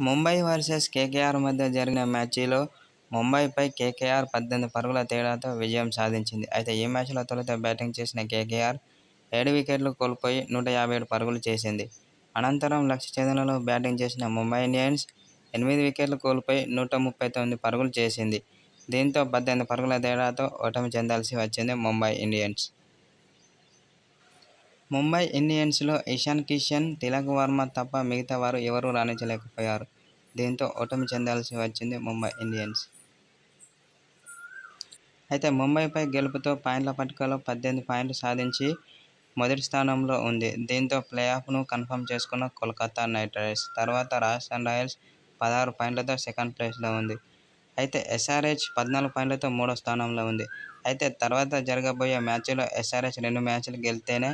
Mumbai versus KKR మధ్య జరిగిన మ్యాచ్లో ముంబైపై కేకేఆర్ పద్దెనిమిది పరుగుల తేడాతో విజయం సాధించింది. అయితే ఈ మ్యాచ్లో తొలుత బ్యాటింగ్ చేసిన కేకేఆర్ ఏడు వికెట్లు కోల్పోయి నూట యాభై ఏడు పరుగులు చేసింది. అనంతరం లక్ష్య ఛేదనలో బ్యాటింగ్ చేసిన ముంబై ఇండియన్స్ ఎనిమిది వికెట్లు కోల్పోయి నూట ముప్పై తొమ్మిది పరుగులు చేసింది. దీంతో పద్దెనిమిది పరుగుల తేడాతో ఓటమి చెందాల్సి వచ్చింది ముంబై ఇండియన్స్. ముంబై ఇండియన్స్లో ఇషాన్ కిషన్, తిలక్ వర్మ తప్ప మిగతా వారు ఎవరూ రాణించలేకపోయారు. దీంతో ఓటమి చెందాల్సి వచ్చింది ముంబై ఇండియన్స్. అయితే ముంబైపై గెలుపుతో పాయింట్ల పట్టికలో పద్దెనిమిది పాయింట్లు సాధించి మొదటి స్థానంలో ఉంది. దీంతో ప్లే ఆఫ్ను కన్ఫర్మ్ చేసుకున్న కోల్కతా నైట్ రైడర్స్ తర్వాత రాజస్థాన్ రాయల్స్ పదహారు పాయింట్లతో సెకండ్ ప్లేస్లో ఉంది. అయితే ఎస్ఆర్హెచ్ పద్నాలుగు పాయింట్లతో మూడో స్థానంలో ఉంది. అయితే తర్వాత జరగబోయే మ్యాచ్లో ఎస్ఆర్హెచ్ రెండు మ్యాచ్లు గెలితేనే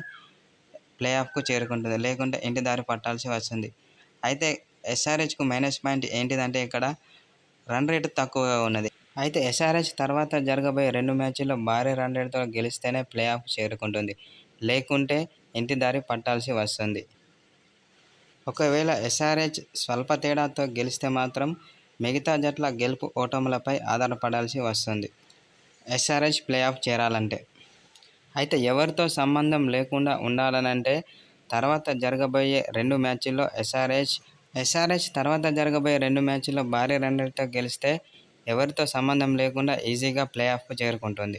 ప్లే ఆఫ్కు చేరుకుంటుంది. లేకుంటే ఇంటి దారి పట్టాల్సి వస్తుంది. అయితే ఎస్ఆర్హెచ్కు మైనస్ పాయింట్ ఏంటిదంటే ఇక్కడ రన్ రేటు తక్కువగా ఉన్నది. అయితే ఎస్ఆర్హెచ్ తర్వాత జరగబోయే రెండు మ్యాచ్ల్లో భారీ రన్ రేటుతో గెలిస్తేనే ప్లే ఆఫ్ చేరుకుంటుంది. లేకుంటే ఇంటి దారి పట్టాల్సి వస్తుంది. ఒకవేళ ఎస్ఆర్హెచ్ స్వల్ప తేడాతో గెలిస్తే మాత్రం మిగతా జట్ల గెలుపు ఓటములపై ఆధారపడాల్సి వస్తుంది ఎస్ఆర్హెచ్ ప్లేఆఫ్ చేరాలంటే. అయితే ఎవరితో సంబంధం లేకుండా ఉండాలనంటే తర్వాత జరగబోయే రెండు మ్యాచ్ల్లో ఎస్ఆర్హెచ్ ఎస్ఆర్హెచ్ తర్వాత జరగబోయే రెండు మ్యాచ్ల్లో భారీ రన్ గెలిస్తే ఎవరితో సంబంధం లేకుండా ఈజీగా ప్లే ఆఫ్కు చేరుకుంటుంది.